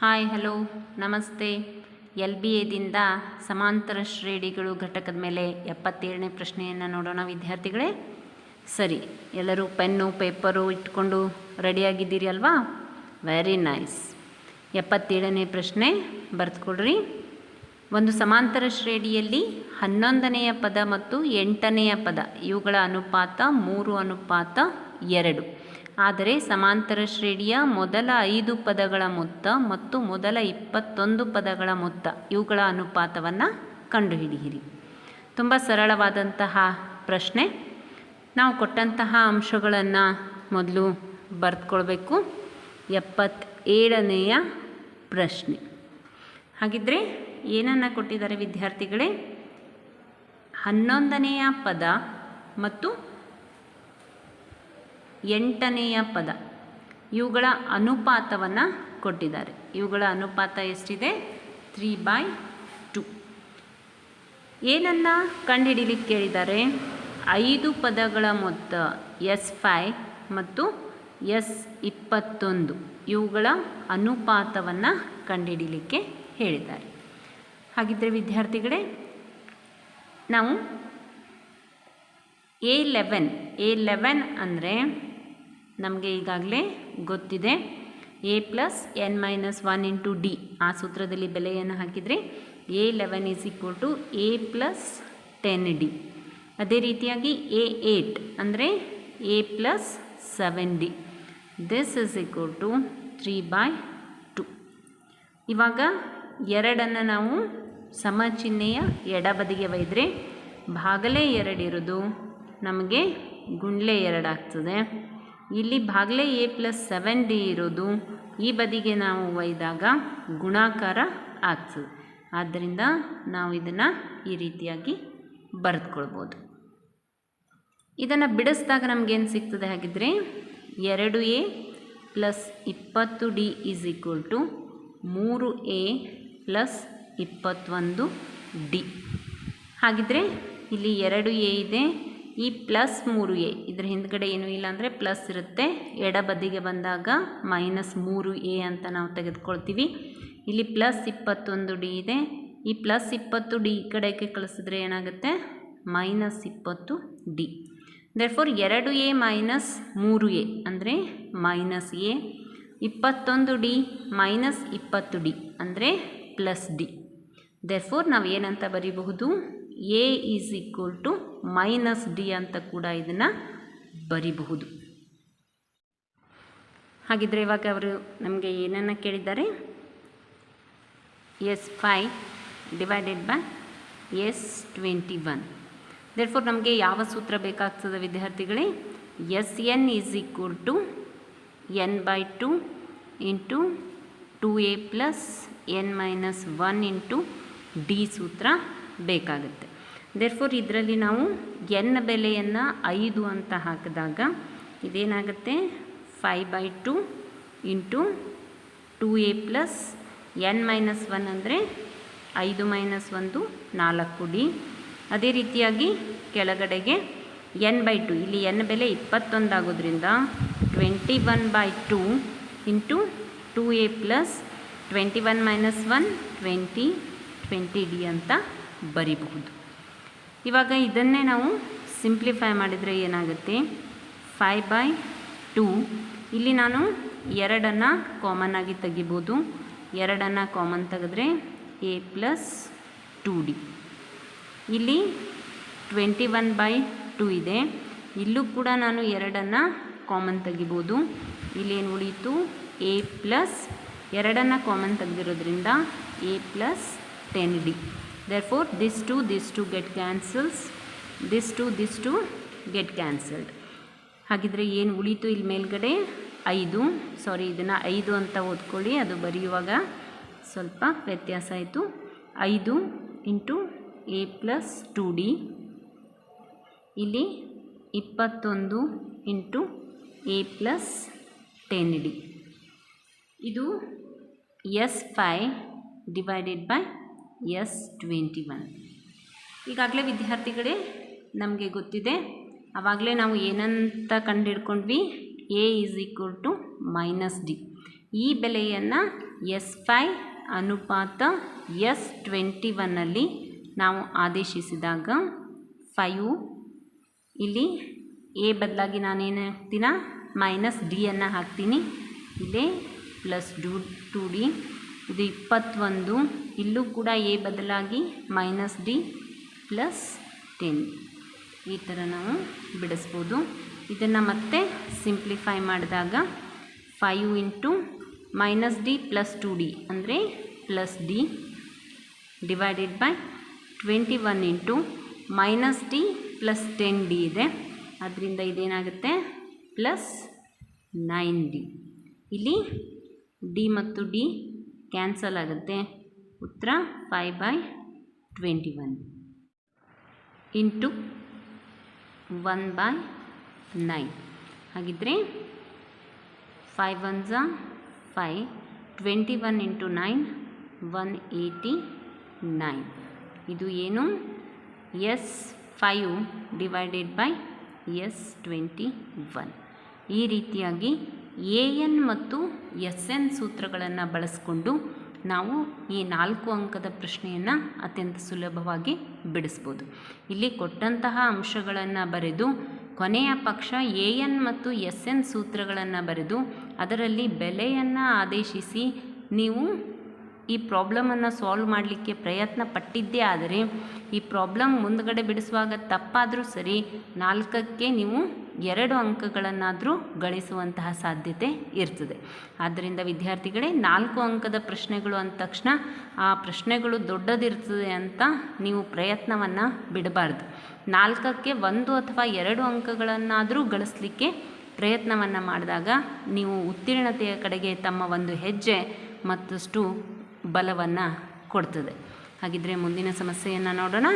Hi, hello, ನಮಸ್ತೆ. L B ಎದಿಂದ ಸಮಾಂತರ ಶ್ರೇಣಿಗಳು ಘಟಕದ ಮೇಲೆ ಎಪ್ಪತ್ತೇಳನೇ ಪ್ರಶ್ನೆಯನ್ನು ನೋಡೋಣ ವಿದ್ಯಾರ್ಥಿಗಳೇ. ಸರಿ, ಎಲ್ಲರೂ ಪೆನ್ನು, ಪೇಪರು ಇಟ್ಕೊಂಡು ರೆಡಿಯಾಗಿದ್ದೀರಿ ಅಲ್ವಾ? ವೆರಿ ನೈಸ್ ಎಪ್ಪತ್ತೇಳನೇ ಪ್ರಶ್ನೆ ಬರೆದುಕೊಡ್ರಿ. ಒಂದು ಸಮಾಂತರ ಶ್ರೇಣಿಯಲ್ಲಿ ಹನ್ನೊಂದನೆಯ ಪದ ಮತ್ತು ಎಂಟನೆಯ ಪದ, ಇವುಗಳ ಅನುಪಾತ ಮೂರು, ಅನುಪಾತ ಎರಡು. ಆದರೆ ಸಮಾಂತರ ಶ್ರೇಣಿಯ ಮೊದಲ ಐದು ಪದಗಳ ಮೊತ್ತ ಮತ್ತು ಮೊದಲ ಇಪ್ಪತ್ತೊಂದು ಪದಗಳ ಮೊತ್ತ ಇವುಗಳ ಅನುಪಾತವನ್ನು ಕಂಡುಹಿಡಿಯಿರಿ. ತುಂಬ ಸರಳವಾದಂತಹ ಪ್ರಶ್ನೆ. ನಾವು ಕೊಟ್ಟಂತಹ ಅಂಶಗಳನ್ನು ಮೊದಲು ಬರೆದುಕೊಳ್ಬೇಕು. ಎಪ್ಪತ್ತೇಳನೆಯ ಪ್ರಶ್ನೆ. ಹಾಗಿದ್ದರೆ ಏನನ್ನು ಕೊಟ್ಟಿದ್ದಾರೆ ವಿದ್ಯಾರ್ಥಿಗಳೇ? ಹನ್ನೊಂದನೆಯ ಪದ ಮತ್ತು ಎಂಟನೆಯ ಪದ. ಇವುಗಳ ಅನುಪಾತವನ್ನು ಕೊಟ್ಟಿದ್ದಾರೆ. ಇವುಗಳ ಅನುಪಾತ ಎಷ್ಟಿದೆ? ತ್ರೀ ಬೈ ಟು ಏನನ್ನು ಕಂಡುಹಿಡಿಲಿಕ್ಕೆ ಕೇಳಿದ್ದಾರೆ ಐದು ಪದಗಳ ಮೊತ್ತ ಎಸ್ ಫೈ ಮತ್ತು ಎಸ್ ಇಪ್ಪತ್ತೊಂದು. ಇವುಗಳ ಅನುಪಾತವನ್ನು ಕಂಡುಹಿಡಿಲಿಕ್ಕೆ ಹೇಳಿದ್ದಾರೆ. ಹಾಗಿದ್ದರೆ ವಿದ್ಯಾರ್ಥಿಗಳೇ, ನಾವು ಎ ಲೆವೆನ್ ಎ ಲೆವೆನ್ ಅಂದರೆ ನಮಗೆ ಈಗಾಗಲೇ ಗೊತ್ತಿದೆ. A plus N minus one into D ಆ ಸೂತ್ರದಲ್ಲಿ ಬೆಲೆಯನ್ನು ಹಾಕಿದರೆ A eleven is equal to A plus ten D ಅದೇ ರೀತಿಯಾಗಿ ಎ ಏಟ್ ಅಂದರೆ A plus seven D this is equal to three by two ಇವಾಗ ಎರಡನ್ನು ನಾವು ಸಮಚಿಹ್ನೆಯ ಎಡಬದಿಗೆ ಒಯ್ದರೆ ಭಾಗಲೇ ಎರಡಿರೋದು ನಮಗೆ ಗುಂಡ್ಲೆ ಎರಡಾಗ್ತದೆ ಇಲ್ಲಿ ಭಾಗಲೇ ಎ ಪ್ಲಸ್ ಸೆವೆನ್ ಡಿ ಇರೋದು. ಈ ಬದಿಗೆ ನಾವು ಒಯ್ದಾಗ ಗುಣಾಕಾರ ಆಗ್ತದೆ ಆದ್ದರಿಂದ ನಾವು ಇದನ್ನು ಈ ರೀತಿಯಾಗಿ ಬರೆದುಕೊಳ್ಬೋದು. ಇದನ್ನು ಬಿಡಿಸಿದಾಗ ನಮಗೇನು ಸಿಗ್ತದೆ ಹಾಗಿದ್ರೆ ಎರಡು ಎ ಪ್ಲಸ್ ಇಪ್ಪತ್ತು ಡಿ ಈಸ್ ಈಕ್ವಲ್ ಟು ಮೂರು ಎ ಪ್ಲಸ್ ಇಪ್ಪತ್ತೊಂದು ಡಿ. ಹಾಗಿದ್ರೆ ಇಲ್ಲಿ ಎರಡು ಎ ಇದೆ ಈ ಪ್ಲಸ್ ಮೂರು ಎ, ಇದರ ಹಿಂದ್ಗಡೆ ಏನೂ ಇಲ್ಲ ಅಂದರೆ ಪ್ಲಸ್ ಇರುತ್ತೆ. ಎಡಬದಿಗೆ ಬಂದಾಗ ಮೈನಸ್ ಮೂರು ಎ ಅಂತ ನಾವು ತೆಗೆದುಕೊಳ್ತೀವಿ. ಇಲ್ಲಿ ಪ್ಲಸ್ ಇಪ್ಪತ್ತೊಂದು ಡಿ ಇದೆ. ಈ ಪ್ಲಸ್ ಇಪ್ಪತ್ತು ಡಿ ಈ ಕಡೆಗೆ ಕಳಿಸಿದ್ರೆ ಏನಾಗುತ್ತೆ? ಮೈನಸ್ ಇಪ್ಪತ್ತು ಡಿ. ದೇರ್ಫೋರ್ ಎರಡು ಎ ಮೈನಸ್ ಮೂರು ಎ ಅಂದರೆ ಮೈನಸ್ ಎ. ಇಪ್ಪತ್ತೊಂದು ಡಿ ಮೈನಸ್ ಇಪ್ಪತ್ತು ಡಿ ಅಂದರೆ ಪ್ಲಸ್ ಡಿ. ದೇರ್ಫೋರ್ ನಾವು ಏನಂತ ಬರೀಬಹುದು? A is equal to minus D ಅಂತ ಕೂಡ ಇದನ್ನು ಬರಿಬಹುದು. ಹಾಗಿದ್ರೆ ಇವಾಗ ಅವರು ನಮಗೆ ಏನನ್ನು ಕೇಳಿದ್ದಾರೆ? S five divided by S twenty one. Therefore ನಮಗೆ ಯಾವ ಸೂತ್ರ ಬೇಕಾಗ್ತದೆ ವಿದ್ಯಾರ್ಥಿಗಳೇ? S N is equal to N by two into two A plus N minus one into D ಸೂತ್ರ ಬೇಕಾಗುತ್ತೆ. ದೇರ್ಫೋರ್ ಇದರಲ್ಲಿ ನಾವು ಎನ್ ಬೆಲೆಯನ್ನು ಐದು ಅಂತ ಹಾಕಿದಾಗ ಇದೇನಾಗುತ್ತೆ? Five by two into two A plus N minus one ಅಂದರೆ ಐದು ಮೈನಸ್ ಒಂದು ನಾಲ್ಕು ಡಿ ಅದೇ ರೀತಿಯಾಗಿ ಕೆಳಗಡೆಗೆ ಎನ್ ಬೈ ಟು ಇಲ್ಲಿ ಎನ್ ಬೆಲೆ ಇಪ್ಪತ್ತೊಂದು ಆಗೋದ್ರಿಂದ twenty one by two into two A plus twenty one minus one twenty twenty D ಅಂತ ಬರಿಬಹುದು. ಇವಾಗ ಇದನ್ನೇ ನಾವು ಸಿಂಪ್ಲಿಫೈ ಮಾಡಿದರೆ ಏನಾಗುತ್ತೆ? ಫೈ ಬೈ ಟೂ ಇಲ್ಲಿ ನಾನು ಎರಡನ್ನು ಕಾಮನ್ ಆಗಿ ತೆಗಿಬೋದು. ಎರಡನ್ನು ಕಾಮನ್ ತೆಗೆದ್ರೆ ಎ ಪ್ಲಸ್ ಟೂ ಡಿ ಇಲ್ಲಿ ಟ್ವೆಂಟಿ ಒನ್ ಬೈ ಟೂ ಇದೆ. ಇಲ್ಲೂ ಕೂಡ ನಾನು ಎರಡನ್ನು ಕಾಮನ್ ತೆಗಿಬೋದು. ಇಲ್ಲೇನು ಉಳಿಯಿತು? ಎ ಪ್ಲಸ್ ಎರಡನ್ನು common ತೆಗೆದಿರೋದ್ರಿಂದ A plus ten D therefore this two this two get cancels this two this two get cancelled ಹಾಗಿದ್ರೆ ಏನು ಉಳಿತು ಇಲ್ಲಿ ಮೇಲ್ಗಡೆ? ಐದು. ಸಾರಿ ಇದನ್ನು ಐದು ಅಂತ ಓದ್ಕೊಳ್ಳಿ. ಅದು ಬರೆಯುವಾಗ ಸ್ವಲ್ಪ ವ್ಯತ್ಯಾಸ ಆಯಿತು. ಐದು into A plus two D. ಇಲ್ಲಿ ಇಪ್ಪತ್ತೊಂದು into A plus ten D. ಇದು S five divided by S twenty one. ಈಗಾಗಲೇ ವಿದ್ಯಾರ್ಥಿಗಳೇ, ನಮಗೆ ಗೊತ್ತಿದೆ ಆವಾಗಲೇ ನಾವು ಏನಂತ ಕಂಡುಹಿಡ್ಕೊಂಡ್ವಿ A is equal to minus D. ಈ ಬೆಲೆಯನ್ನು ಎಸ್ ಫೈ ಅನುಪಾತ ಎಸ್ ಟ್ವೆಂಟಿ ಒನ್ನಲ್ಲಿ ನಾವು ಆದೇಶಿಸಿದಾಗ ಫೈವ್, ಇಲ್ಲಿ ಎ ಬದಲಾಗಿ ನಾನೇನು ಹಾಕ್ತೀನ ಮೈನಸ್ ಡಿಯನ್ನು ಹಾಕ್ತೀನಿ. ಇಲ್ಲೇ ಪ್ಲಸ್ ಡೂ ಟು ಡಿ. ಇದು ಇಪ್ಪತ್ತೊಂದು. ಇಲ್ಲೂ ಕೂಡ ಎ ಬದಲಾಗಿ ಮೈನಸ್ ಡಿ ಪ್ಲಸ್ ಟೆನ್ ಈ ಥರ ನಾವು ಬಿಡಿಸ್ಬೋದು. ಇದನ್ನು ಮತ್ತೆ ಸಿಂಪ್ಲಿಫೈ ಮಾಡಿದಾಗ five into minus D plus two D ಅಂದರೆ plus D divided by twenty one into minus D plus ten D ಇದೆ. ಅದರಿಂದ ಇದೇನಾಗುತ್ತೆ? ಪ್ಲಸ್ ನೈನ್ ಡಿ ಇಲ್ಲಿ ಡಿ ಮತ್ತು ಡಿ ಕ್ಯಾನ್ಸಲ್ ಆಗುತ್ತೆ. ಉತ್ತರ five by twenty one into one by nine ಹಾಗಿದ್ದರೆ five one Jha five twenty one into nine one eighty nine ಇದು ಏನು? S five divided by S twenty one ಈ ರೀತಿಯಾಗಿ A N ಮತ್ತು ಎಸ್ ಎನ್ ಸೂತ್ರಗಳನ್ನು ಬಳಸಿಕೊಂಡು ನಾವು ಈ ನಾಲ್ಕು ಅಂಕದ ಪ್ರಶ್ನೆಯನ್ನು ಅತ್ಯಂತ ಸುಲಭವಾಗಿ ಬಿಡಿಸ್ಬೋದು. ಇಲ್ಲಿ ಕೊಟ್ಟಂತಹ ಅಂಶಗಳನ್ನು ಬರೆದು, ಕೊನೆಯ ಪಕ್ಷ ಎ ಎನ್ ಮತ್ತು ಎಸ್ ಎನ್ ಸೂತ್ರಗಳನ್ನು ಬರೆದು, ಅದರಲ್ಲಿ ಬೆಲೆಯನ್ನು ಆದೇಶಿಸಿ ನೀವು ಈ ಪ್ರಾಬ್ಲಮನ್ನು ಸಾಲ್ವ್ ಮಾಡಲಿಕ್ಕೆ ಪ್ರಯತ್ನ ಪಟ್ಟಿದ್ದೇ ಆದರೆ, ಈ ಪ್ರಾಬ್ಲಮ್ ಮುಂದಗಡೆ ಬಿಡಿಸುವಾಗ ತಪ್ಪಾದರೂ ಸರಿ ನಾಲ್ಕಕ್ಕೆ ನೀವು ಎರಡು ಅಂಕಗಳನ್ನಾದರೂ ಗಳಿಸುವಂತಹ ಸಾಧ್ಯತೆ ಇರ್ತದೆ. ಆದ್ದರಿಂದ ವಿದ್ಯಾರ್ಥಿಗಳೇ, ನಾಲ್ಕು ಅಂಕದ ಪ್ರಶ್ನೆಗಳು ಅಂದ ತಕ್ಷಣ ಆ ಪ್ರಶ್ನೆಗಳು ದೊಡ್ಡದಿರ್ತದೆ ಅಂತ ನೀವು ಪ್ರಯತ್ನವನ್ನು ಬಿಡಬಾರ್ದು. ನಾಲ್ಕಕ್ಕೆ ಒಂದು ಅಥವಾ ಎರಡು ಅಂಕಗಳನ್ನಾದರೂ ಗಳಿಸಲಿಕ್ಕೆ ಪ್ರಯತ್ನವನ್ನು ಮಾಡಿದಾಗ ನೀವು ಉತ್ತೀರ್ಣತೆಯ ಕಡೆಗೆ ತಮ್ಮ ಒಂದು ಹೆಜ್ಜೆ ಮತ್ತಷ್ಟು ಬಲವನ್ನು ಕೊಡ್ತದೆ. ಹಾಗಿದ್ರೆ ಮುಂದಿನ ಸಮಸ್ಯೆಯನ್ನು ನೋಡೋಣ.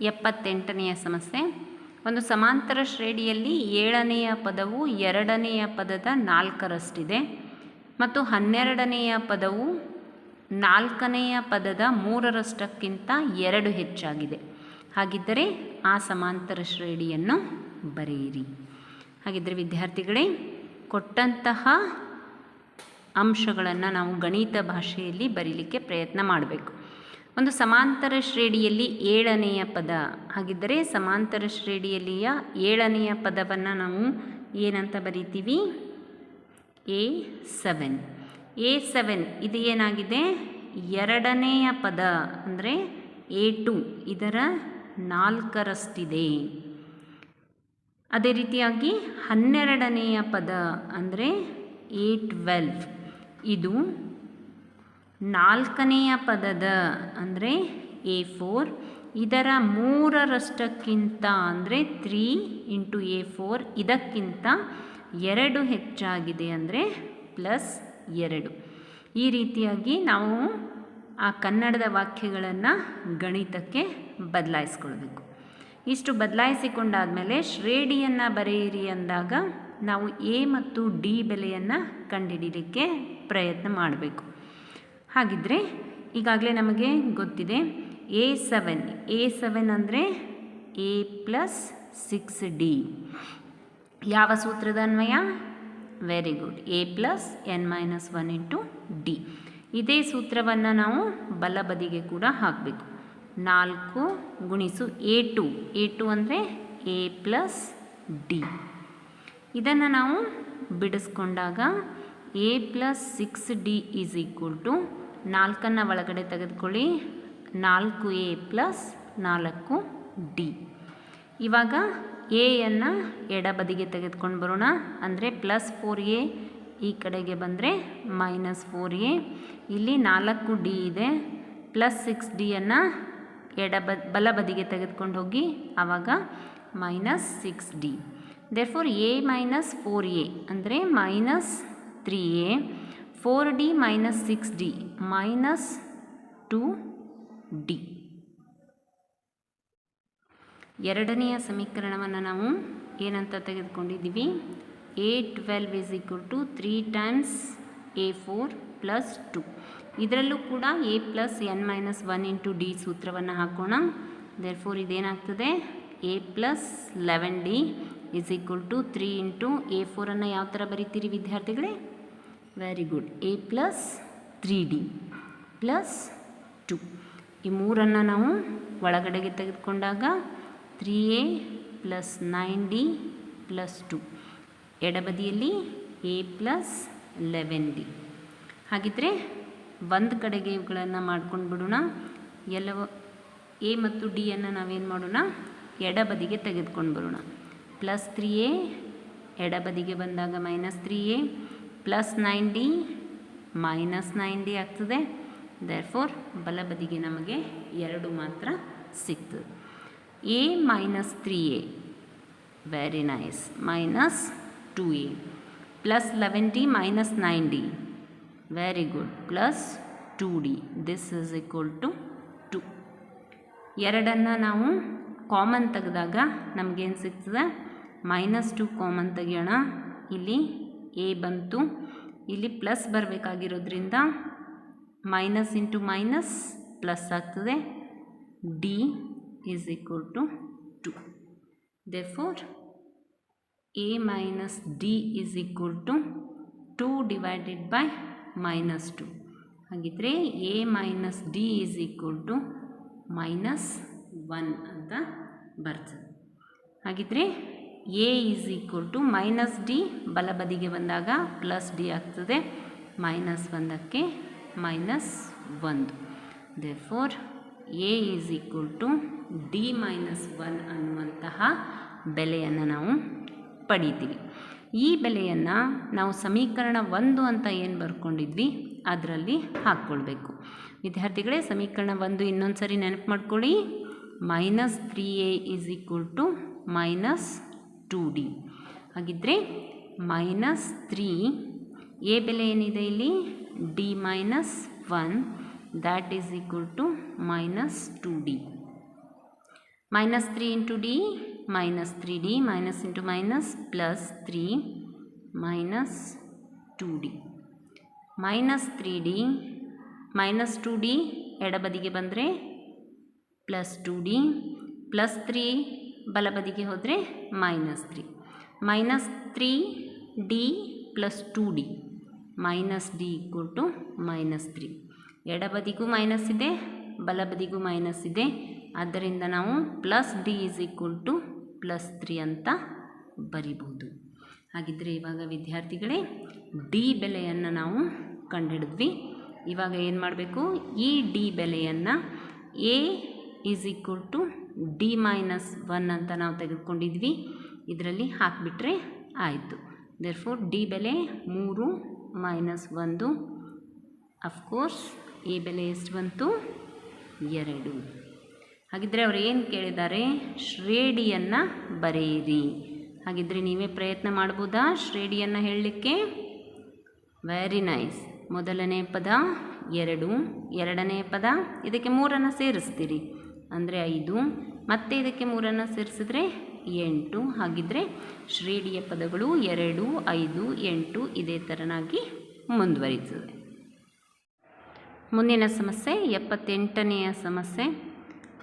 ಎಪ್ಪತ್ತೆಂಟನೆಯ ಸಮಸ್ಯೆ. ಒಂದು ಸಮಾಂತರ ಶ್ರೇಣಿಯಲ್ಲಿ ಏಳನೆಯ ಪದವು ಎರಡನೆಯ ಪದದ ನಾಲ್ಕರಷ್ಟಿದೆ ಮತ್ತು ಹನ್ನೆರಡನೆಯ ಪದವು ನಾಲ್ಕನೆಯ ಪದದ ಮೂರರಷ್ಟಕ್ಕಿಂತ ಎರಡು ಹೆಚ್ಚಾಗಿದೆ. ಹಾಗಿದ್ದರೆ ಆ ಸಮಾಂತರ ಶ್ರೇಣಿಯನ್ನು ಬರೆಯಿರಿ. ಹಾಗಿದ್ದರೆ ವಿದ್ಯಾರ್ಥಿಗಳೇ, ಕೊಟ್ಟಂತಹ ಅಂಶಗಳನ್ನು ನಾವು ಗಣಿತ ಭಾಷೆಯಲ್ಲಿ ಬರೀಲಿಕ್ಕೆ ಪ್ರಯತ್ನ ಮಾಡಬೇಕು. ಒಂದು ಸಮಾಂತರ ಶ್ರೇಣಿಯಲ್ಲಿ ಏಳನೆಯ ಪದ. ಹಾಗಿದ್ದರೆ ಸಮಾಂತರ ಶ್ರೇಣಿಯಲ್ಲಿಯ ಏಳನೆಯ ಪದವನ್ನು ನಾವು ಏನಂತ ಬರಿತೀವಿ? A seven. ಎ ಸೆವೆನ್ ಇದು ಏನಾಗಿದೆ? ಎರಡನೆಯ ಪದ ಅಂದರೆ ಎ ಟು. ಇದರ ನಾಲ್ಕರಷ್ಟಿದೆ. ಅದೇ ರೀತಿಯಾಗಿ ಹನ್ನೆರಡನೆಯ ಪದ ಅಂದರೆ ಎ ಟ್ವೆಲ್ವ್. ಇದು ನಾಲ್ಕನೆಯ ಪದದ ಅಂದರೆ ಎ ಫೋರ್ ಇದರ ಮೂರರಷ್ಟಕ್ಕಿಂತ ಅಂದರೆ ತ್ರೀ ಇಂಟು ಎ ಫೋರ್ ಇದಕ್ಕಿಂತ ಎರಡು ಹೆಚ್ಚಾಗಿದೆ ಅಂದರೆ ಪ್ಲಸ್ ಎರಡು. ಈ ರೀತಿಯಾಗಿ ನಾವು ಆ ಕನ್ನಡದ ವಾಕ್ಯಗಳನ್ನು ಗಣಿತಕ್ಕೆ ಬದಲಾಯಿಸ್ಕೊಳ್ಬೇಕು. ಇಷ್ಟು ಬದಲಾಯಿಸಿಕೊಂಡಾದಮೇಲೆ ಶ್ರೇಣಿಯನ್ನು ಬರೆಯಿರಿ ಅಂದಾಗ ನಾವು ಎ ಮತ್ತು ಡಿ ಬೆಲೆಯನ್ನು ಕಂಡುಹಿಡಿಯಲಿಕ್ಕೆ ಪ್ರಯತ್ನ ಮಾಡಬೇಕು. ಹಾಗಿದ್ದರೆ ಈಗಾಗಲೇ ನಮಗೆ ಗೊತ್ತಿದೆ ಎ ಸೆವೆನ್ ಎ ಸೆವೆನ್ ಅಂದರೆ ಎ ಪ್ಲಸ್ ಸಿಕ್ಸ್ ಡಿ ಯಾವ ಸೂತ್ರದ ಅನ್ವಯ very good A plus N minus one into D ಇದೇ ಸೂತ್ರವನ್ನು ನಾವು ಬಲಬದಿಗೆ ಕೂಡ ಹಾಕಬೇಕು. ನಾಲ್ಕು ಗುಣಿಸು ಎ ಟು ಎ ಟು ಅಂದರೆ ಎ ಪ್ಲಸ್ ಡಿ ಇದನ್ನು ನಾವು ಬಿಡಿಸ್ಕೊಂಡಾಗ A plus six D is equal to ನಾಲ್ಕನ್ನು ಒಳಗಡೆ ತೆಗೆದುಕೊಳ್ಳಿ. ನಾಲ್ಕು ಎ ಪ್ಲಸ್ ನಾಲ್ಕು ಡಿ. ಇವಾಗ ಎಯನ್ನು ಎಡಬದಿಗೆ ತೆಗೆದುಕೊಂಡು ಬರೋಣ. ಅಂದರೆ ಪ್ಲಸ್ ಫೋರ್ ಎ ಈ ಕಡೆಗೆ ಬಂದರೆ ಮೈನಸ್ ಫೋರ್ ಎ. ಇಲ್ಲಿ ನಾಲ್ಕು ಡಿ ಇದೆ. ಪ್ಲಸ್ ಸಿಕ್ಸ್ ಡಿಯನ್ನು ಎಡಬ ಬಲಬದಿಗೆ ತೆಗೆದುಕೊಂಡು ಹೋಗಿ ಆವಾಗ minus six D. Therefore A minus four A ಅಂದರೆ minus three A. Four D minus six D minus two D ಎರಡನೆಯ ಸಮೀಕರಣವನ್ನು ನಾವು ಏನಂತ ತೆಗೆದುಕೊಂಡಿದ್ದೀವಿ? A twelve is equal to three times A four plus two ಇದರಲ್ಲೂ ಕೂಡ A plus N minus one into D ಸೂತ್ರವನ್ನು ಹಾಕೋಣ. Therefore ಇದೇನಾಗ್ತದೆ A plus eleven D is equal to three into A ಫೋರನ್ನು ಯಾವ ಥರ ಬರೀತೀರಿ ವಿದ್ಯಾರ್ಥಿಗಳೇ? Very good A plus three D plus two ಈ ಮೂರನ್ನು ನಾವು ಒಳಗಡೆಗೆ ತೆಗೆದುಕೊಂಡಾಗ three A plus nine D plus two ಎಡಬದಿಯಲ್ಲಿ ಎ ಪ್ಲಸ್ ಲೆವೆನ್ ಡಿ ಹಾಗಿದ್ದರೆ ಒಂದು ಕಡೆಗೆ ಇವುಗಳನ್ನು ಮಾಡ್ಕೊಂಡು ಬಿಡೋಣ. ಎಲ್ಲವ ಎ ಮತ್ತು ಡಿಯನ್ನು ನಾವೇನು ಮಾಡೋಣ? ಎಡಬದಿಗೆ ತೆಗೆದುಕೊಂಡು ಬರೋಣ ಪ್ಲಸ್ ತ್ರೀ ಎ ಎಡಬದಿಗೆ ಬಂದಾಗ minus three A plus nine D minus nine D ಆಗ್ತದೆ. ದೇರ್ಫೋರ್ ಬಲಬದಿಗೆ ನಮಗೆ ಎರಡು ಮಾತ್ರ ಸಿಕ್ತದೆ. A minus three A very nice minus two A plus eleven D minus nine D very good plus two D this is equal to two ಎರಡನ್ನು ನಾವು common ತೆಗೆದಾಗ ನಮಗೇನು ಸಿಗ್ತದೆ ಮೈನಸ್ ಟು ಕಾಮನ್ ತೆಗೆಯೋಣ. ಇಲ್ಲಿ ಎ ಬಂತು. ಇಲ್ಲಿ ಪ್ಲಸ್ ಬರಬೇಕಾಗಿರೋದ್ರಿಂದ minus into minus plus ಆಗ್ತದೆ. D is equal to two therefore A minus D is equal to two divided by minus two ಹಾಗಿದ್ರೆ A minus D is equal to minus one ಅಂತ ಬರ್ತದೆ. ಹಾಗಿದ್ರೆ A is equal to minus D ಬಲಬದಿಗೆ ಬಂದಾಗ plus D ಆಗ್ತದೆ. Minus ಒಂದಕ್ಕೆ minus ಒಂದು. Therefore A is equal to D minus one ಅನ್ನುವಂತಹ ಬೆಲೆಯನ್ನು ನಾವು ಪಡಿತೀವಿ. ಈ ಬೆಲೆಯನ್ನು ನಾವು ಸಮೀಕರಣ ಒಂದು ಅಂತ ಏನು ಬರ್ಕೊಂಡಿದ್ವಿ? ಅದರಲ್ಲಿ ಹಾಕ್ಕೊಳ್ಬೇಕು. ವಿದ್ಯಾರ್ಥಿಗಳೇ, ಸಮೀಕರಣ ಒಂದು ಇನ್ನೊಂದು ಸರಿ ನೆನಪು ಮಾಡ್ಕೊಳ್ಳಿ. Minus three A is equal to minus two D. ಹಾಗಿದ್ದರೆ ಮೈನಸ್ ತ್ರೀ, ಎ ಬೆಲೆ ಏನಿದೆ ಇಲ್ಲಿ? D minus one, that is equal to minus two D. Minus three into D, minus three D, minus into minus plus three, minus two D. Minus three D, minus two D ಎಡಬದಿಗೆ ಬಂದರೆ plus two D, plus three ಬಲಬದಿಗೆ ಹೋದರೆ minus three minus three D plus two D minus D equal to minus three ಎಡಬದಿಗೂ minus ಇದೆ, ಬಲಬದಿಗೂ minus ಇದೆ. ಆದ್ದರಿಂದ ನಾವು plus D is equal to plus three ಅಂತ ಬರಿಬೋದು. ಹಾಗಿದ್ದರೆ ಇವಾಗ ವಿದ್ಯಾರ್ಥಿಗಳೇ ಡಿ ಬೆಲೆಯನ್ನು ನಾವು ಕಂಡುಹಿಡಿದ್ವಿ. ಇವಾಗ ಏನು ಮಾಡಬೇಕು? ಈ ಡಿ ಬೆಲೆಯನ್ನು A is equal to D minus one ಅಂತ ನಾವು ತೆಗೆದುಕೊಂಡಿದ್ವಿ. ಇದರಲ್ಲಿ ಹಾಕಿಬಿಟ್ರೆ ಆಯಿತು. ದೇರ್ಫೋರ್ ಡಿ ಬೆಲೆ ಮೂರು ಮೈನಸ್ ಒಂದು. ಅಫ್ಕೋರ್ಸ್ ಎ ಬೆಲೆ ಎಷ್ಟು ಬಂತು? ಎರಡು. ಹಾಗಿದ್ದರೆ ಅವ್ರು ಏನು ಕೇಳಿದ್ದಾರೆ? ಶ್ರೇಡಿಯನ್ನು ಬರೆಯಿರಿ. ಹಾಗಿದ್ದರೆ ನೀವೇ ಪ್ರಯತ್ನ ಮಾಡ್ಬೋದಾ ಶ್ರೇಡಿಯನ್ನು ಹೇಳಲಿಕ್ಕೆ? ವೆರಿ ನೈಸ್ ಮೊದಲನೇ ಪದ ಎರಡು, ಎರಡನೇ ಪದ, ಇದಕ್ಕೆ ಮೂರನ್ನು ಸೇರಿಸ್ತೀರಿ. ಅಂದರೆ ಐದು. ಮತ್ತೆ ಇದಕ್ಕೆ ಮೂರನ್ನು ಸೇರಿಸಿದ್ರೆ ಎಂಟು. ಹಾಗಿದ್ದರೆ ಶ್ರೇಣಿಯ ಪದಗಳು ಎರಡು, ಐದು, ಎಂಟು ಇದೇ ಥರನಾಗಿ ಮುಂದುವರಿತದೆ. ಮುಂದಿನ ಸಮಸ್ಯೆ, ಎಪ್ಪತ್ತೆಂಟನೆಯ ಸಮಸ್ಯೆ.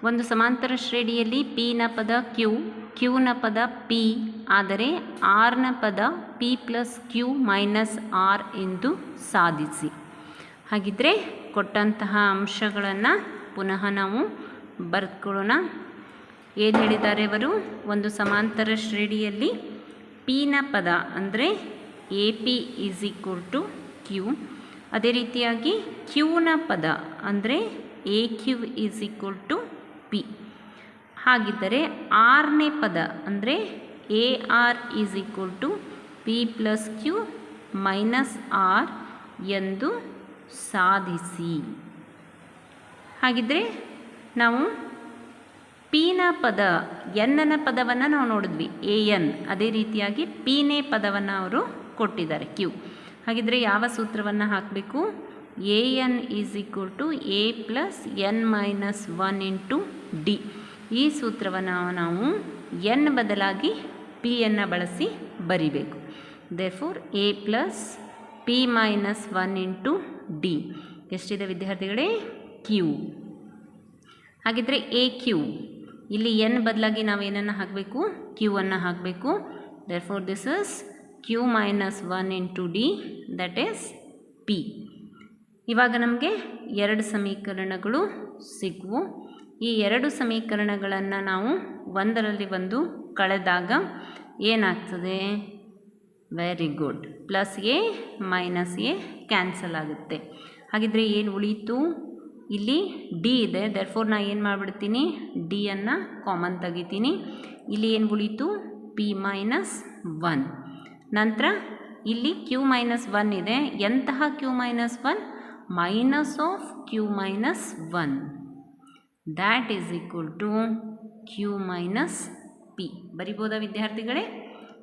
ಒಂದು ಸಮಾಂತರ ಶ್ರೇಣಿಯಲ್ಲಿ ಪಿನ ಪದ ಕ್ಯೂ ಕ್ಯೂನ ಪದ ಪಿ ಆದರೆ ಆರ್ನ ಪದ P plus Q minus R ಎಂದು ಸಾಧಿಸಿ. ಹಾಗಿದ್ದರೆ ಕೊಟ್ಟಂತಹ ಅಂಶಗಳನ್ನು ಪುನಃ ನಾವು ಬರೆದುಕೊಳ್ಳೋಣ. ಏನು ಹೇಳಿದ್ದಾರೆ ಅವರು ಒಂದು ಸಮಾಂತರ ಶ್ರೇಣಿಯಲ್ಲಿ ಪಿನ ಪದ ಅಂದರೆ A P is equal to Q ಅದೇ ರೀತಿಯಾಗಿ ಕ್ಯೂನ ಪದ ಅಂದರೆ A Q is equal to P ಹಾಗಿದ್ದರೆ ಆರನೇ ಪದ ಅಂದರೆ A R is equal to P plus Q minus R ಎಂದು ಸಾಧಿಸಿ. ಹಾಗಿದ್ದರೆ ನಾವು ಪೀನ ಪದ, ಎನ್ನನ ಪದವನ್ನು ನಾವು ನೋಡಿದ್ವಿ. ಎ ಎನ್, ಅದೇ ರೀತಿಯಾಗಿ ಪಿನೇ ಪದವನ್ನು ಅವರು ಕೊಟ್ಟಿದ್ದಾರೆ. ಕ್ಯೂ. ಹಾಗಿದ್ರೆ ಯಾವ ಸೂತ್ರವನ್ನು ಹಾಕಬೇಕು? A N is equal to A plus N minus one into D. ಈ ಸೂತ್ರವನ್ನು ನಾವು ಎನ್ ಬದಲಾಗಿ ಪಿಯನ್ನು ಬಳಸಿ ಬರಿಬೇಕು. Four A plus P minus one into D. ಎಷ್ಟಿದೆ ವಿದ್ಯಾರ್ಥಿಗಳೇ? ಕ್ಯೂ. ಹಾಗಿದ್ದರೆ ಎ ಕ್ಯೂ ಇಲ್ಲಿ ಎನ್ ಬದಲಾಗಿ ನಾವು ಏನನ್ನು ಹಾಕಬೇಕು? ಕ್ಯೂ ಅನ್ನು ಹಾಕಬೇಕು. Therefore this is Q minus one into D that is P ಇವಾಗ ನಮಗೆ ಎರಡು ಸಮೀಕರಣಗಳು ಸಿಗುವು. ಈ ಎರಡು ಸಮೀಕರಣಗಳನ್ನು ನಾವು ಒಂದರಲ್ಲಿ ಒಂದು ಕಳೆದಾಗ ಏನಾಗ್ತದೆ? Very good plus A minus A cancel ಆಗುತ್ತೆ. ಹಾಗಿದ್ರೆ ಏನು ಉಳೀತು? ಇಲ್ಲಿ ಡಿ ಇದೆ. ದರ್ಫೋರ್ ನಾ ಏನು ಮಾಡಿಬಿಡ್ತೀನಿ? ಡಿಯನ್ನು ಕಾಮನ್ ತೆಗಿತೀನಿ. ಇಲ್ಲಿ ಏನು ಉಳೀತು? ಪಿ ಮೈನಸ್ ಒನ್ ನಂತರ ಇಲ್ಲಿ ಕ್ಯೂ ಮೈನಸ್ ಒನ್ ಇದೆ. ಎಂತಹ Q minus one minus of Q minus one that is equal to Q minus P ಬರಿಬೋದಾ ವಿದ್ಯಾರ್ಥಿಗಳೇ?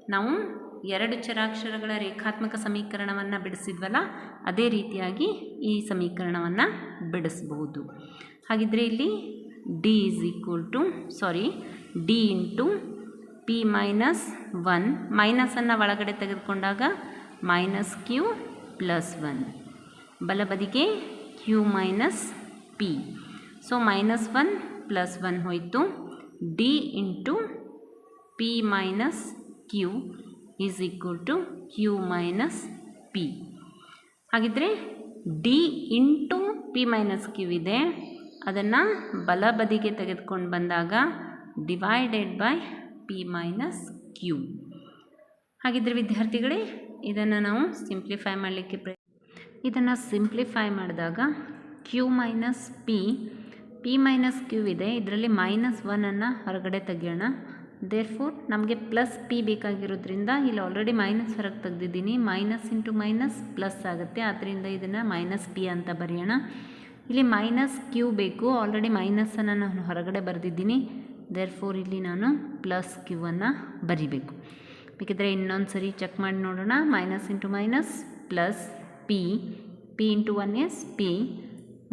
ನಾವು ಎರಡು ಚರಾಕ್ಷರಗಳ ರೇಖಾತ್ಮಕ ಸಮೀಕರಣವನ್ನು ಬಿಡಿಸಿದ್ವಲ್ಲ, ಅದೇ ರೀತಿಯಾಗಿ ಈ ಸಮೀಕರಣವನ್ನು ಬಿಡಿಸ್ಬೋದು. ಹಾಗಿದ್ರೆ ಇಲ್ಲಿ D is equal to sorry D into P minus one ಮೈನಸನ್ನು ಒಳಗಡೆ ತೆಗೆದುಕೊಂಡಾಗ minus Q plus one ಬಲಬದಿಗೆ Q minus P so minus one plus one ಹೋಯಿತು. D into P minus Q is equal to Q minus P ಹಾಗಿದ್ರೆ D into P minus Q ಇದೆ. ಅದನ್ನು ಬಲಬದಿಗೆ ತೆಗೆದುಕೊಂಡು ಬಂದಾಗ divided by P minus Q ಹಾಗಿದ್ರೆ ವಿದ್ಯಾರ್ಥಿಗಳೇ, ಇದನ್ನು ನಾವು ಸಿಂಪ್ಲಿಫೈ ಮಾಡಲಿಕ್ಕೆ ಪ್ರಯ ಇದನ್ನು ಸಿಂಪ್ಲಿಫೈ ಮಾಡಿದಾಗ Q minus P P minus Q ಇದೆ. ಇದರಲ್ಲಿ ಮೈನಸ್ ಒನನ್ನು ಹೊರಗಡೆ ತೆಗೆಯೋಣ. ದೇರ್ ಫೋರ್ ನಮಗೆ ಪ್ಲಸ್ ಪಿ ಬೇಕಾಗಿರೋದ್ರಿಂದ ಇಲ್ಲಿ ಆಲ್ರೆಡಿ ಮೈನಸ್ ಹೊರಗೆ ತೆಗೆದಿದ್ದೀನಿ. ಮೈನಸ್ ಇಂಟು ಮೈನಸ್ ಪ್ಲಸ್ ಆಗುತ್ತೆ. ಆದ್ದರಿಂದ ಇದನ್ನು ಮೈನಸ್ ಪಿ ಅಂತ ಬರೆಯೋಣ. ಇಲ್ಲಿ ಮೈನಸ್ ಕ್ಯೂ ಬೇಕು. ಆಲ್ರೆಡಿ ಮೈನಸನ್ನು ನಾನು ಹೊರಗಡೆ ಬರೆದಿದ್ದೀನಿ. ದೇರ್ ಫೋರ್ ಇಲ್ಲಿ ನಾನು ಪ್ಲಸ್ ಕ್ಯೂವನ್ನು ಬರಿಬೇಕು. ಬೇಕಿದ್ರೆ ಇನ್ನೊಂದು ಸರಿ ಚೆಕ್ ಮಾಡಿ ನೋಡೋಣ. Minus into minus plus P P into one is P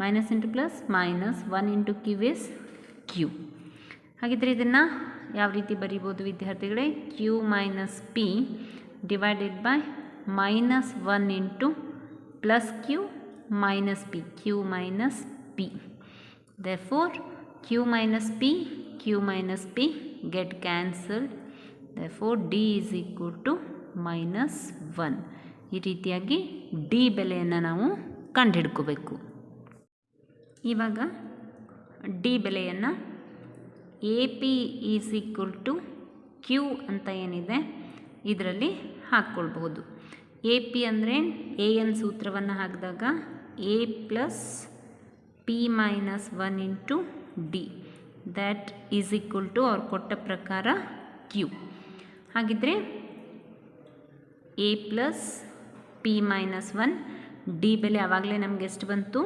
minus into plus minus one into Q is Q ಹಾಗಿದ್ದರೆ ಇದನ್ನು ಯಾವ ರೀತಿ ಬರಿಬೋದು ವಿದ್ಯಾರ್ಥಿಗಳೇ? Q minus P divided by minus one into plus Q minus P Q minus P ದೋರ್ Q minus P Q minus P get get cancelled. Therefore, d is equal to minus 1 ಈ ರೀತಿಯಾಗಿ d ಬೆಲೆಯನ್ನು ನಾವು ಕಂಡುಹಿಡ್ಕೋಬೇಕು. ಇವಾಗ D ಬೆಲೆಯನ್ನು A P is equal to Q ಅಂತ ಏನಿದೆ, ಇದರಲ್ಲಿ ಹಾಕ್ಕೊಳ್ಬಹುದು. ಎ ಪಿ ಅಂದರೆ ಎ ಎನ್ ಸೂತ್ರವನ್ನು ಹಾಕಿದಾಗ A plus P minus one into D that is equal to ಅವ್ರು ಕೊಟ್ಟ ಪ್ರಕಾರ ಕ್ಯೂ ಹಾಗಿದ್ರೆ A plus P minus one D ಬೆಲೆ ಆವಾಗಲೇ ನಮ್ಗೆ ಎಷ್ಟು ಬಂತು?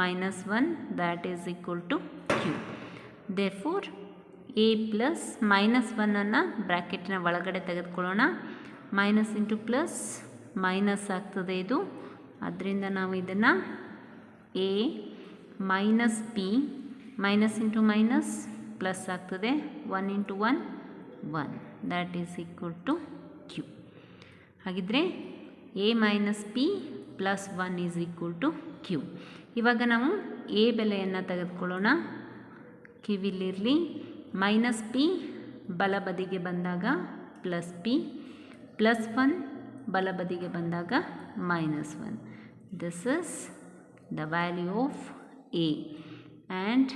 Minus one that is equal to Q therefore A plus minus ಒನ್ನನ್ನು ಬ್ರ್ಯಾಕೆಟ್ನ ಒಳಗಡೆ ತೆಗೆದುಕೊಳ್ಳೋಣ. ಮೈನಸ್ ಇಂಟು ಪ್ಲಸ್ ಮೈನಸ್ ಆಗ್ತದೆ ಇದು. ಅದರಿಂದ ನಾವು ಇದನ್ನು A minus P minus into minus plus ಆಗ್ತದೆ. One into one one that is equal to Q ಹಾಗಿದ್ರೆ A minus P plus one is equal to Q ಇವಾಗ ನಾವು ಎ ಬೆಲೆಯನ್ನು ತೆಗೆದುಕೊಳ್ಳೋಣ. ಕಿವಿಲಿರಲಿ ಮೈನಸ್ ಪಿ ಬಲಬದಿಗೆ ಬಂದಾಗ ಪ್ಲಸ್ ಪಿ, ಪ್ಲಸ್ ಒನ್ ಬಲಬದಿಗೆ ಬಂದಾಗ minus one. This is the value of A and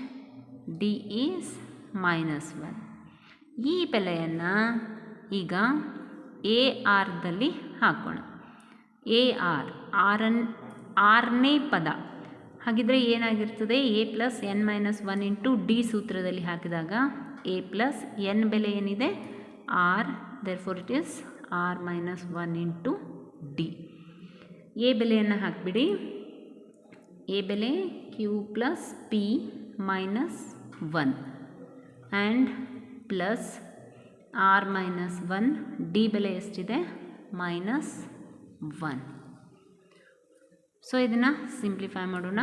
D is minus one ಈ ಬೆಲೆಯನ್ನು ಈಗ ಎ ಆರ್ದಲ್ಲಿ ಹಾಕೋಣ. ಎ ಆರ್ ಆರನ್ ಆರನೇ ಪದ. ಹಾಗಿದ್ರೆ ಏನಾಗಿರ್ತದೆ? A plus N minus one into D ಸೂತ್ರದಲ್ಲಿ ಹಾಕಿದಾಗ ಎ ಪ್ಲಸ್ ಎನ್ ಬೆಲೆ ಏನಿದೆ? R therefore it is R minus one into D A ಬೆಲೆಯನ್ನು ಹಾಕಿಬಿಡಿ. ಎ ಬೆಲೆ Q plus P minus one and plus R minus one D ಬೆಲೆ ಎಷ್ಟಿದೆ? Minus one so ಇದನ್ನು ಸಿಂಪ್ಲಿಫೈ ಮಾಡೋಣ.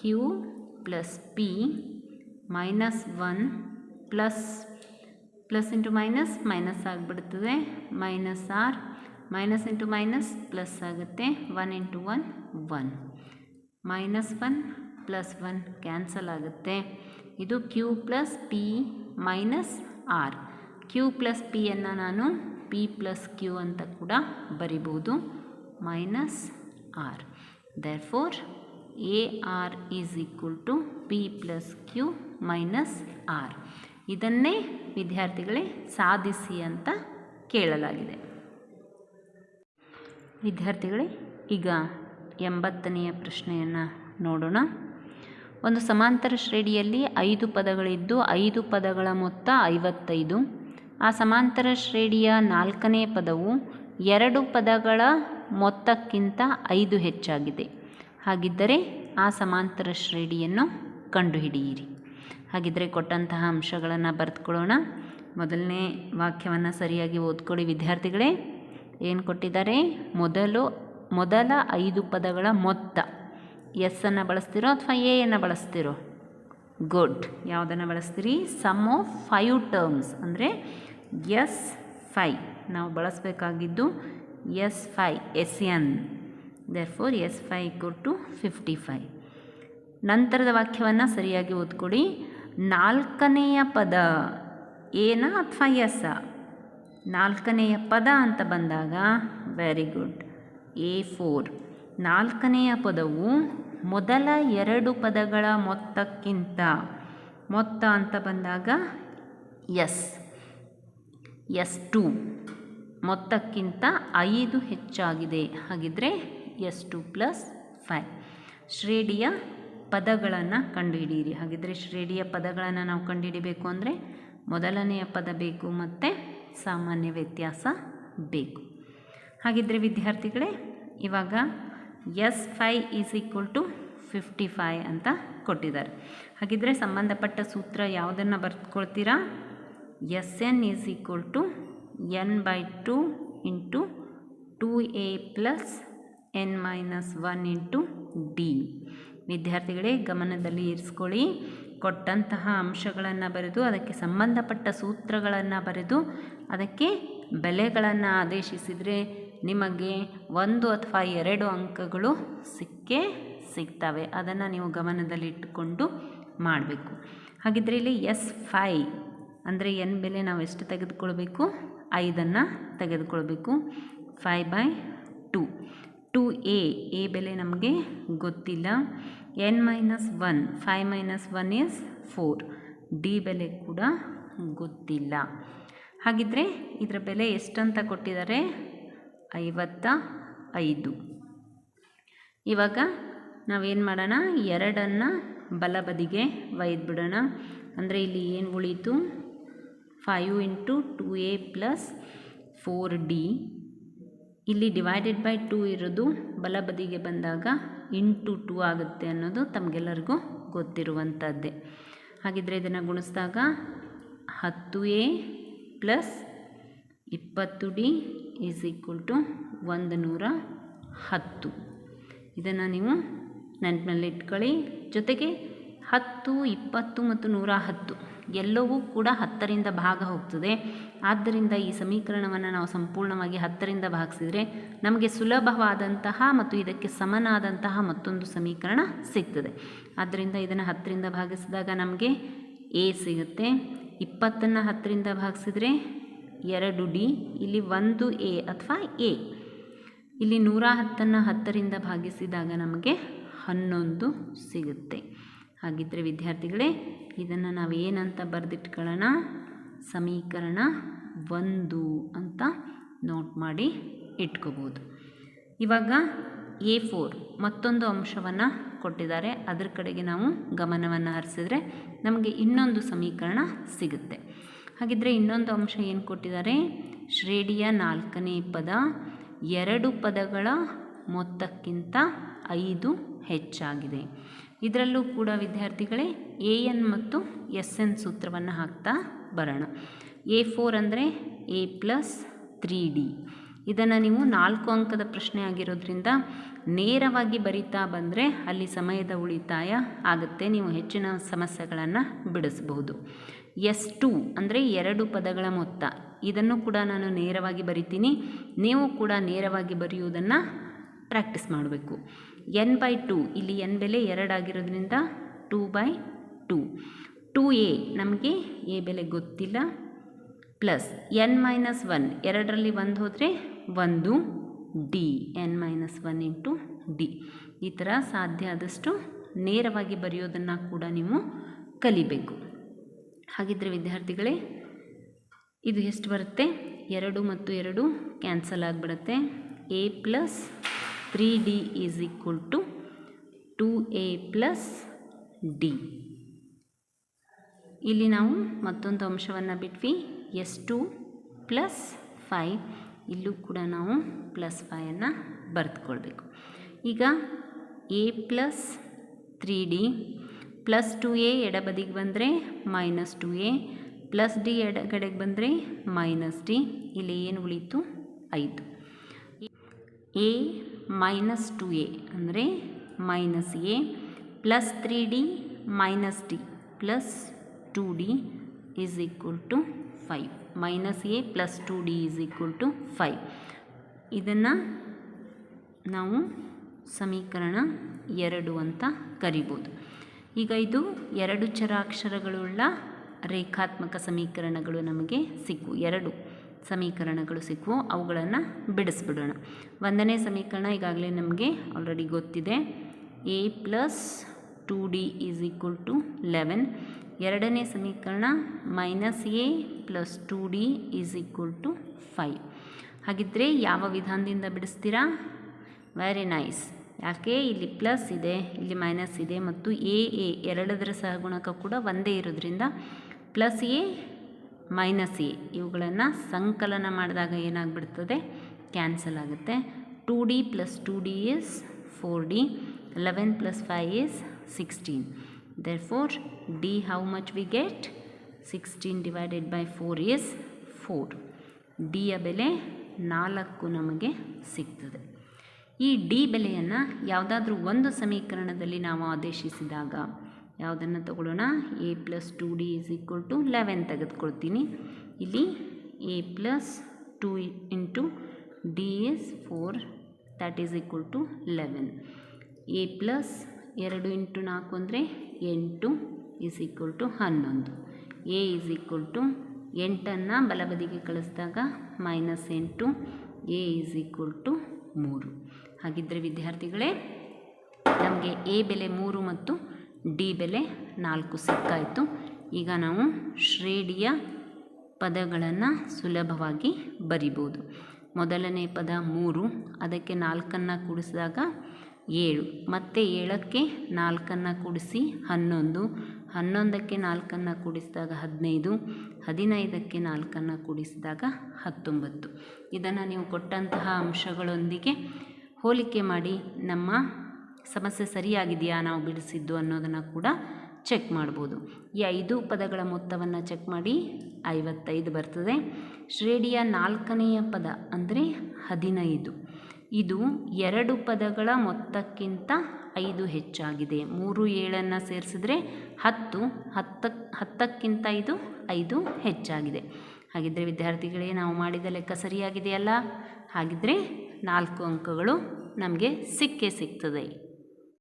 Q plus P minus one plus plus into minus minus ಆಗಿಬಿಡ್ತದೆ. Minus R minus into minus plus ಆಗುತ್ತೆ. One into one one minus one plus one cancel ಆಗುತ್ತೆ. ಇದು Q plus P minus R Q plus ಪಿಯನ್ನು ನಾನು P plus Q ಅಂತ ಕೂಡ ಬರಿಬೋದು. Minus R therefore A R to P plus Q minus R ಇದನ್ನೇ ವಿದ್ಯಾರ್ಥಿಗಳೇ ಸಾಧಿಸಿ ಅಂತ ಕೇಳಲಾಗಿದೆ. ವಿದ್ಯಾರ್ಥಿಗಳೇ, ಈಗ ಎಂಬತ್ತನೆಯ ಪ್ರಶ್ನೆಯನ್ನು ನೋಡೋಣ. ಒಂದು ಸಮಾಂತರ ಶ್ರೇಣಿಯಲ್ಲಿ ಐದು ಪದಗಳಿದ್ದು ಐದು ಪದಗಳ ಮೊತ್ತ ಐವತ್ತೈದು. ಆ ಸಮಾಂತರ ಶ್ರೇಣಿಯ ನಾಲ್ಕನೇ ಪದವು ಎರಡು ಪದಗಳ ಮೊತ್ತಕ್ಕಿಂತ ಐದು ಹೆಚ್ಚಾಗಿದೆ. ಹಾಗಿದ್ದರೆ ಆ ಸಮಾಂತರ ಶ್ರೇಣಿಯನ್ನು ಕಂಡುಹಿಡಿಯಿರಿ. ಹಾಗಿದ್ದರೆ ಕೊಟ್ಟಂತಹ ಅಂಶಗಳನ್ನು ಬರೆದುಕೊಳ್ಳೋಣ. ಮೊದಲನೇ ವಾಕ್ಯವನ್ನು ಸರಿಯಾಗಿ ಓದ್ಕೊಳ್ಳಿ. ವಿದ್ಯಾರ್ಥಿಗಳೇ, ಏನು ಕೊಟ್ಟಿದ್ದಾರೆ? ಮೊದಲು, ಮೊದಲ ಐದು ಪದಗಳ ಮೊತ್ತ. ಎಸ್ ಅನ್ನು ಬಳಸ್ತಿರೋ ಅಥವಾ ಎ ಅನ್ನು ಬಳಸ್ತಿರೋ? ಗುಡ್. ಯಾವುದನ್ನು ಬಳಸ್ತೀರಿ? Sum of five terms. ಅಂದರೆ ಎಸ್ ಫೈ ನಾವು ಬಳಸಬೇಕಾಗಿದ್ದು S five S N therefore S five equal to fifty five ನಂತರದ ವಾಕ್ಯವನ್ನು ಸರಿಯಾಗಿ ಓದ್ಕೊಡಿ ನಾಲ್ಕನೆಯ ಪದ ಏನ ಅಥವಾ ಎಸ್? ನಾಲ್ಕನೆಯ ಪದ ಅಂತ ಬಂದಾಗ ವೆರಿ ಗುಡ್ ಎ ಫೋರ್ ನಾಲ್ಕನೆಯ ಪದವು ಮೊದಲ ಎರಡು ಪದಗಳ ಮೊತ್ತಕ್ಕಿಂತ ಮೊತ್ತ ಅಂತ ಬಂದಾಗ, ಎಸ್. S to. ಮೊತ್ತಕ್ಕಿಂತ ಐದು ಹೆಚ್ಚಾಗಿದೆ. ಹಾಗಿದ್ರೆ ಎಸ್ ಟು ಪ್ಲಸ್ ಫೈವ್. ಶ್ರೇಣಿಯ ಪದಗಳನ್ನು ಕಂಡುಹಿಡಿಯಿರಿ. ಹಾಗಿದ್ರೆ ಶ್ರೇಣಿಯ ಪದಗಳನ್ನು ನಾವು ಕಂಡುಹಿಡಿಬೇಕು ಅಂದರೆ ಮೊದಲನೆಯ ಪದ ಬೇಕು ಮತ್ತು ಸಾಮಾನ್ಯ ವ್ಯತ್ಯಾಸ ಬೇಕು. ಹಾಗಿದ್ರೆ ವಿದ್ಯಾರ್ಥಿಗಳೇ, ಇವಾಗ S five is equal to fifty five ಅಂತ ಕೊಟ್ಟಿದ್ದಾರೆ. ಹಾಗಿದ್ರೆ ಸಂಬಂಧಪಟ್ಟ ಸೂತ್ರ ಯಾವುದನ್ನು ಬರ್ಕೊಳ್ತೀರಾ S N is equal to by two into two A plus N minus one into D ವಿದ್ಯಾರ್ಥಿಗಳೇ, ಗಮನದಲ್ಲಿ ಇರಿಸ್ಕೊಳ್ಳಿ. ಕೊಟ್ಟಂತಹ ಅಂಶಗಳನ್ನು ಬರೆದು, ಅದಕ್ಕೆ ಸಂಬಂಧಪಟ್ಟ ಸೂತ್ರಗಳನ್ನು ಬರೆದು, ಅದಕ್ಕೆ ಬೆಲೆಗಳನ್ನು ಆದೇಶಿಸಿದರೆ ನಿಮಗೆ ಒಂದು ಅಥವಾ ಎರಡು ಅಂಕಗಳು ಸಿಕ್ಕೇ ಸಿಗ್ತವೆ. ಅದನ್ನು ನೀವು ಗಮನದಲ್ಲಿಟ್ಟುಕೊಂಡು ಮಾಡಬೇಕು. ಹಾಗಿದ್ರೆ ಇಲ್ಲಿ ಎಸ್ ಫೈ ಅಂದರೆ ಎನ್ ಬೆಲೆ ನಾವು ಎಷ್ಟು ತೆಗೆದುಕೊಳ್ಬೇಕು? ಐದನ್ನು ತೆಗೆದುಕೊಳ್ಬೇಕು. Five by two two A A ಬೆಲೆ ನಮಗೆ ಗೊತ್ತಿಲ್ಲ. N minus one five minus one is four D ಬೆಲೆ ಕೂಡ ಗೊತ್ತಿಲ್ಲ. ಹಾಗಿದ್ರೆ ಇದರ ಬೆಲೆ ಎಷ್ಟಂತ ಕೊಟ್ಟಿದ್ದಾರೆ? ಐವತ್ತ ಐದು ಇವಾಗ ನಾವೇನು ಮಾಡೋಣ? ಎರಡನ್ನು ಬಲಬದಿಗೆ ಒಯ್ದುಬಿಡೋಣ ಅಂದರೆ ಇಲ್ಲಿ ಏನು ಉಳೀತು? Five into two A plus four D ಇಲ್ಲಿ ಡಿವೈಡೆಡ್ ಬೈ ಟೂ ಇರೋದು ಬಲಬದಿಗೆ ಬಂದಾಗ ಇಂಟು ಟೂ ಆಗುತ್ತೆ ಅನ್ನೋದು ತಮಗೆಲ್ಲರಿಗೂ ಗೊತ್ತಿರುವಂಥದ್ದೇ ಹಾಗಿದ್ರೆ ಇದನ್ನು ಗುಣಿಸಿದಾಗ ಹತ್ತು ಎ ಪ್ಲಸ್ ಇಪ್ಪತ್ತು ಡಿ ಈಸ್ ಈಕ್ವಲ್ ಟು ಒಂದು ನೂರ ಹತ್ತು. ಇದನ್ನು ನೀವು ನೆನಪಿನಲ್ಲಿ ಇಟ್ಕೊಳ್ಳಿ ಜೊತೆಗೆ ಹತ್ತು, ಇಪ್ಪತ್ತು ಮತ್ತು ನೂರ ಹತ್ತು. ಎಲ್ಲವೂ ಕೂಡ ಹತ್ತರಿಂದ ಭಾಗ ಹೋಗ್ತದೆ. ಆದ್ದರಿಂದ ಈ ಸಮೀಕರಣವನ್ನು ನಾವು ಸಂಪೂರ್ಣವಾಗಿ ಹತ್ತರಿಂದ ಭಾಗಿಸಿದರೆ ನಮಗೆ ಸುಲಭವಾದಂತಹ ಮತ್ತು ಇದಕ್ಕೆ ಸಮನಾದಂತಹ ಮತ್ತೊಂದು ಸಮೀಕರಣ ಸಿಗ್ತದೆ. ಆದ್ದರಿಂದ ಇದನ್ನು ಹತ್ತರಿಂದ ಭಾಗಿಸಿದಾಗ ನಮಗೆ ಎ ಸಿಗುತ್ತೆ. ಇಪ್ಪತ್ತನ್ನು ಹತ್ತರಿಂದ ಭಾಗಿಸಿದರೆ ಎರಡು ಡಿ, ಇಲ್ಲಿ ಒಂದು ಎ ಅಥವಾ ಎ. ಇಲ್ಲಿ ನೂರ ಹತ್ತನ್ನು ಹತ್ತರಿಂದ ಭಾಗಿಸಿದಾಗ ನಮಗೆ ಹನ್ನೊಂದು ಸಿಗುತ್ತೆ. ಹಾಗಿದ್ದರೆ ವಿದ್ಯಾರ್ಥಿಗಳೇ ಇದನ್ನು ನಾವು ಏನಂತ ಬರೆದಿಟ್ಕೊಳ್ಳೋಣ? ಸಮೀಕರಣ ಒಂದು ಅಂತ ನೋಟ್ ಮಾಡಿ ಇಟ್ಕೋಬೋದು. ಇವಾಗ ಎ ಫೋರ್ ಮತ್ತೊಂದು ಅಂಶವನ್ನು ಕೊಟ್ಟಿದ್ದಾರೆ. ಅದರ ಕಡೆಗೆ ನಾವು ಗಮನವನ್ನು ಹರಿಸಿದ್ರೆ ನಮಗೆ ಇನ್ನೊಂದು ಸಮೀಕರಣ ಸಿಗುತ್ತೆ. ಹಾಗಿದ್ರೆ ಇನ್ನೊಂದು ಅಂಶ ಏನು ಕೊಟ್ಟಿದ್ದಾರೆ? ಶ್ರೇಣಿಯ ನಾಲ್ಕನೇ ಪದ ಎರಡು ಪದಗಳ ಮೊತ್ತಕ್ಕಿಂತ ಐದು ಹೆಚ್ಚಾಗಿದೆ. ಇದರಲ್ಲೂ ಕೂಡ ವಿದ್ಯಾರ್ಥಿಗಳೇ ಎ ಎನ್ ಮತ್ತು ಎಸ್ ಎನ್ ಸೂತ್ರವನ್ನು ಹಾಕ್ತಾ ಬರೋಣ. ಎ ಫೋರ್ ಅಂದರೆ ಎ ಪ್ಲಸ್ ತ್ರೀ ಡಿ. ಇದನ್ನು ನೀವು ನಾಲ್ಕು ಅಂಕದ ಪ್ರಶ್ನೆ ಆಗಿರೋದ್ರಿಂದ ನೇರವಾಗಿ ಬರಿತಾ ಬಂದರೆ ಅಲ್ಲಿ ಸಮಯದ ಉಳಿತಾಯ ಆಗುತ್ತೆ, ನೀವು ಹೆಚ್ಚಿನ ಸಮಸ್ಯೆಗಳನ್ನು ಬಿಡಿಸ್ಬಹುದು. ಎಸ್ ಟು ಅಂದರೆ ಎರಡು ಪದಗಳ ಮೊತ್ತ. ಇದನ್ನು ಕೂಡ ನಾನು ನೇರವಾಗಿ ಬರಿತೀನಿ. ನೀವು ಕೂಡ ನೇರವಾಗಿ ಬರೆಯುವುದನ್ನು ಪ್ರಾಕ್ಟೀಸ್ ಮಾಡಬೇಕು. ಎನ್ ಬೈ ಟು, ಇಲ್ಲಿ ಎನ್ ಬೆಲೆ ಎರಡಾಗಿರೋದ್ರಿಂದ two by two. Two a, ನಮಗೆ ಎ ಬೆಲೆ ಗೊತ್ತಿಲ್ಲ. ಪ್ಲಸ್ ಎನ್ ಮೈನಸ್ ಒನ್, ಎರಡರಲ್ಲಿ ಒಂದು ಹೋದರೆ ಒಂದು d. N minus one into d. ಈ ಥರ ಸಾಧ್ಯ ಆದಷ್ಟು ನೇರವಾಗಿ ಬರೆಯೋದನ್ನು ಕೂಡ ನೀವು ಕಲಿಬೇಕು. ಹಾಗಿದ್ದರೆ ವಿದ್ಯಾರ್ಥಿಗಳೇ, ಇದು ಎಷ್ಟು ಬರುತ್ತೆ? ಎರಡು ಮತ್ತು ಎರಡು ಕ್ಯಾನ್ಸಲ್ ಆಗಿಬಿಡುತ್ತೆ. A plus three d is equal to two a plus d ಇಲ್ಲಿ ನಾವು ಮತ್ತೊಂದು ಅಂಶವನ್ನು ಬಿಟ್ವಿ. ಎಸ್ ಟು ಪ್ಲಸ್ ಫೈ ಇಲ್ಲೂ ಕೂಡ ನಾವು ಪ್ಲಸ್ ಫೈಯನ್ನು ಬರೆದುಕೊಳ್ಬೇಕು. ಈಗ a plus three d plus two a ಎಡಬದಿಗೆ ಬಂದರೆ minus two a plus d ಎಡಗಡೆಗೆ ಬಂದರೆ ಮೈನಸ್ ಡಿ ಇಲ್ಲಿ ಏನು ಉಳೀತು? ಐದು. ಎ ಮೈನಸ್ ಟು ಎ ಅಂದರೆ minus a plus three d minus d plus two d is equal to five. Minus a plus two d is equal to five. ಇದನ್ನು ನಾವು ಸಮೀಕರಣ ಎರಡು ಅಂತ ಕರಿಬೋದು. ಈಗ ಇದು ಎರಡು ಚರಾಕ್ಷರಗಳುಳ್ಳ ರೇಖಾತ್ಮಕ ಸಮೀಕರಣಗಳು ನಮಗೆ ಸಿಕ್ಕು. ಎರಡು. ಸಮೀಕರಣಗಳು ಸಿಕ್ಕವು ಅವುಗಳನ್ನು ಬಿಡಿಸ್ಬಿಡೋಣ. ಒಂದನೇ ಸಮೀಕರಣ ಈಗಾಗಲೇ ನಮಗೆ ಆಲ್ರೆಡಿ ಗೊತ್ತಿದೆ. A plus two d is equal to eleven ಎರಡನೇ ಸಮೀಕರಣ minus a plus two d is equal to five ಹಾಗಿದ್ದರೆ ಯಾವ ವಿಧಾನದಿಂದ ಬಿಡಿಸ್ತೀರಾ? ವೆರಿ ನೈಸ್ ಯಾಕೆ? ಇಲ್ಲಿ ಪ್ಲಸ್ ಇದೆ, ಇಲ್ಲಿ ಮೈನಸ್ ಇದೆ ಮತ್ತು ಎ ಎ ಎರಡದರ ಸಹಗುಣಕ ಕೂಡ ಒಂದೇ ಇರೋದ್ರಿಂದ ಪ್ಲಸ್ ಎ ಮೈನಸ್ ಎ ಇವುಗಳನ್ನು ಸಂಕಲನ ಮಾಡಿದಾಗ ಏನಾಗ್ಬಿಡ್ತದೆ? ಕ್ಯಾನ್ಸಲ್ ಆಗುತ್ತೆ. Two d plus two d is four d eleven plus five is sixteen there four d how much we get sixteen divided by four is four ಡಿಯ ಬೆಲೆ ನಾಲ್ಕು ನಮಗೆ ಸಿಗ್ತದೆ. ಈ ಡಿ ಬೆಲೆಯನ್ನು ಯಾವುದಾದ್ರೂ ಒಂದು ಸಮೀಕರಣದಲ್ಲಿ ನಾವು ಆದೇಶಿಸಿದಾಗ ಯಾವುದನ್ನು ತಗೊಳ್ಳೋಣ? A plus two D is equal to eleven ತೆಗೆದುಕೊಳ್ತೀನಿ. ಇಲ್ಲಿ A plus two into D is four that is equal to eleven A plus ಎರಡು ಇಂಟು ನಾಲ್ಕು ಅಂದರೆ ಎಂಟು ಈಸ್ ಈಕ್ವಲ್ ಟು ಹನ್ನೊಂದು. ಎ ಈಸ್ ಈಕ್ವಲ್ ಟು ಎಂಟನ್ನು ಬಲಬದಿಗೆ ಕಳಿಸಿದಾಗ ಮೈನಸ್ ಎಂಟು ಎ ಈಸ್ ಈಕ್ವಲ್ ಟು ಮೂರು. ಹಾಗಿದ್ದರೆ ವಿದ್ಯಾರ್ಥಿಗಳೇ, ನಮಗೆ ಎ ಬೆಲೆ ಮೂರು ಮತ್ತು ಡಿ ಬೆಲೆ ನಾಲ್ಕು ಸಿಕ್ಕಾಯಿತು ಈಗ ನಾವು ಶ್ರೇಣಿಯ ಪದಗಳನ್ನು ಸುಲಭವಾಗಿ ಬರಿಬೋದು. ಮೊದಲನೇ ಪದ ಮೂರು, ಅದಕ್ಕೆ ನಾಲ್ಕನ್ನು ಕೂಡಿಸಿದಾಗ ಏಳು. ಮತ್ತು ಏಳಕ್ಕೆ ನಾಲ್ಕನ್ನು ಕೂಡಿಸಿ ಹನ್ನೊಂದು. ಹನ್ನೊಂದಕ್ಕೆ ನಾಲ್ಕನ್ನು ಕೂಡಿಸಿದಾಗ ಹದಿನೈದು. ಹದಿನೈದಕ್ಕೆ ನಾಲ್ಕನ್ನು ಕೂಡಿಸಿದಾಗ ಹತ್ತೊಂಬತ್ತು. ಇದನ್ನು ನೀವು ಕೊಟ್ಟಂತಹ ಅಂಶಗಳೊಂದಿಗೆ ಹೋಲಿಕೆ ಮಾಡಿ ನಮ್ಮ ಸಮಸ್ಯೆ ಸರಿಯಾಗಿದೆಯಾ ನಾವು ಬಿಡಿಸಿದ್ದು ಅನ್ನೋದನ್ನು ಕೂಡ ಚೆಕ್ ಮಾಡ್ಬೋದು. ಈ ಐದು ಪದಗಳ ಮೊತ್ತವನ್ನು ಚೆಕ್ ಮಾಡಿ ಐವತ್ತೈದು ಬರ್ತದೆ. ಶ್ರೇಣಿಯ ನಾಲ್ಕನೆಯ ಪದ ಅಂದರೆ ಹದಿನೈದು. ಇದು ಎರಡು ಪದಗಳ ಮೊತ್ತಕ್ಕಿಂತ ಐದು ಹೆಚ್ಚಾಗಿದೆ. ಮೂರು ಏಳನ್ನು ಸೇರಿಸಿದ್ರೆ ಹತ್ತು, ಹತ್ತ, ಹತ್ತಕ್ಕಿಂತ ಇದು ಐದು ಹೆಚ್ಚಾಗಿದೆ. ಹಾಗಿದ್ದರೆ ವಿದ್ಯಾರ್ಥಿಗಳೇ, ನಾವು ಮಾಡಿದ ಲೆಕ್ಕ ಸರಿಯಾಗಿದೆಯಲ್ಲ? ಹಾಗಿದ್ದರೆ ನಾಲ್ಕು ಅಂಕಗಳು ನಮಗೆ ಸಿಕ್ಕೇ ಸಿಗ್ತದೆ.